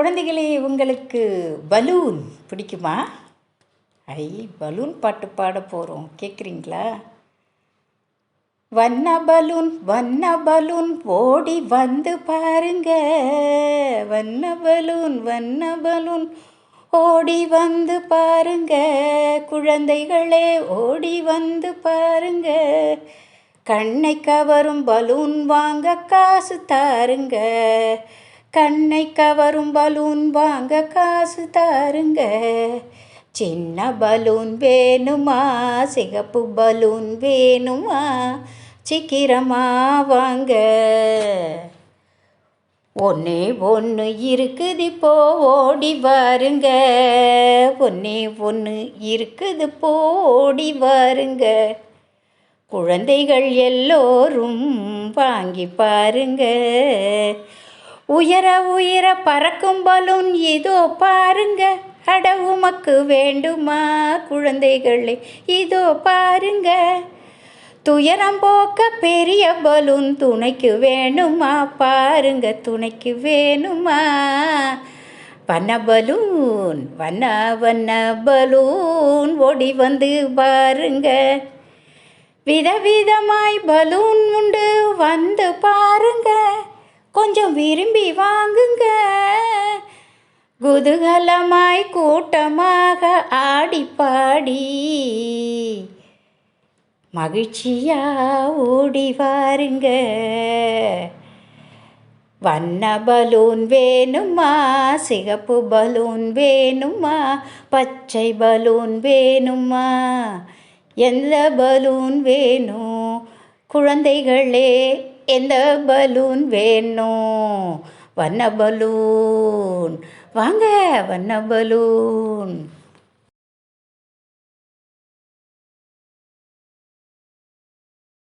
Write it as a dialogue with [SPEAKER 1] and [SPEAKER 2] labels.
[SPEAKER 1] குழந்தைகளே உங்களுக்கு பலூன் பிடிக்குமா? ஐ பலூன் பாட்டு பாட போகிறோம் கேட்குறீங்களா வண்ண பலூன் வண்ண பலூன் ஓடி வந்து பாருங்க. வண்ண பலூன் வண்ண பலூன் ஓடி வந்து பாருங்க. குழந்தைகளே ஓடி வந்து பாருங்க. கண்ணை கவரும் பலூன் வாங்க காசு தாருங்க. கண்ணை கவரும் பலூன் வாங்க காசு தாருங்க. சின்ன பலூன் வேணுமா? சிகப்பு பலூன் வேணுமா? சீக்கிரமா வாங்க. ஒன்னே ஒன்று இருக்குது இப்போ ஓடி வாருங்க. ஒன்னே ஒன்று இருக்குது இப்போ ஓடி வாருங்க. குழந்தைகள் எல்லோரும் வாங்கி பாருங்க. உயர உயர பறக்கும் பலூன் இதோ பாருங்க. அட உமக்கு வேண்டுமா குழந்தைகளே? இதோ பாருங்க. துயரம் போக்க பெரிய பலூன் துணைக்கு வேணுமா? பாருங்க துணைக்கு வேணுமா? வண்ண பலூன் வண்ண வண்ண பலூன் ஓடி வந்து பாருங்க. விதவிதமாய் பலூன் உண்டு வந்து பாருங்க. கொஞ்சம் விரும்பி வாங்குங்க. குதூகலமாய் கூட்டமாக ஆடி பாடி மகிழ்ச்சியா ஓடி வாருங்க. வண்ண பலூன் வேணுமா? சிகப்பு பலூன் வேணுமா? பச்சை பலூன் வேணுமா? எந்த பலூன் வேணும்? குழந்தைகளே எந்த பலூன் வேணும் வண்ண பலூன். வாங்க வண்ண பலூன்.